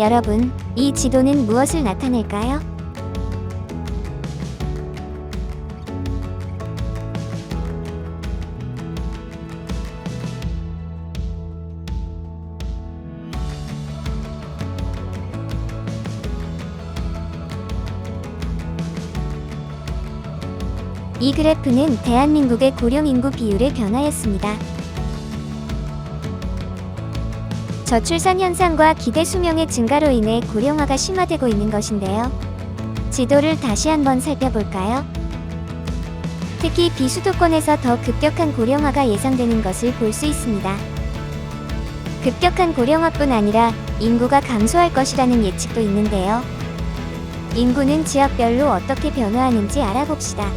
여러분, 이 지도는 무엇을 나타낼까요? 이 그래프는 대한민국의 고령 인구 비율의 변화였습니다. 저출산 현상과 기대 수명의 증가로 인해 고령화가 심화되고 있는 것인데요. 지도를 다시 한번 살펴볼까요? 특히 비수도권에서 더 급격한 고령화가 예상되는 것을 볼 수 있습니다. 급격한 고령화뿐 아니라 인구가 감소할 것이라는 예측도 있는데요. 인구는 지역별로 어떻게 변화하는지 알아봅시다.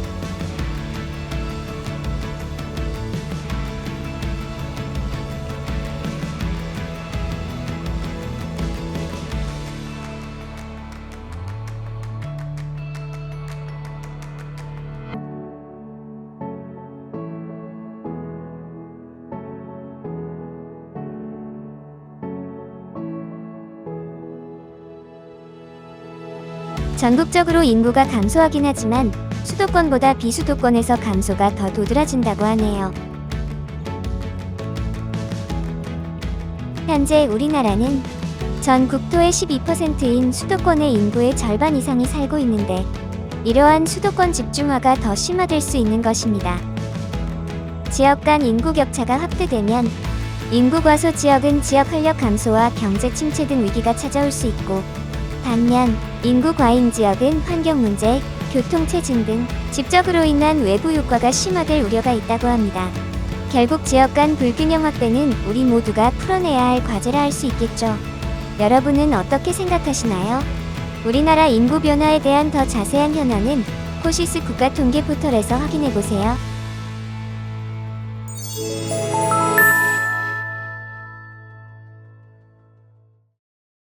전국적으로 인구가 감소하긴 하지만 수도권보다 비수도권에서 감소가 더 도드라진다고 하네요. 현재 우리나라는 전 국토의 12%인 수도권의 인구의 절반 이상이 살고 있는데 이러한 수도권 집중화가 더 심화될 수 있는 것입니다. 지역 간 인구 격차가 확대되면 인구 과소 지역은 지역 활력 감소와 경제 침체 등 위기가 찾아올 수 있고 반면 인구 과잉 지역은 환경 문제, 교통 체증 등 직접으로 인한 외부 효과가 심화될 우려가 있다고 합니다. 결국 지역 간 불균형 확대는 우리 모두가 풀어내야 할 과제라 할 수 있겠죠. 여러분은 어떻게 생각하시나요? 우리나라 인구 변화에 대한 더 자세한 현황은 코시스 국가 통계 포털에서 확인해 보세요.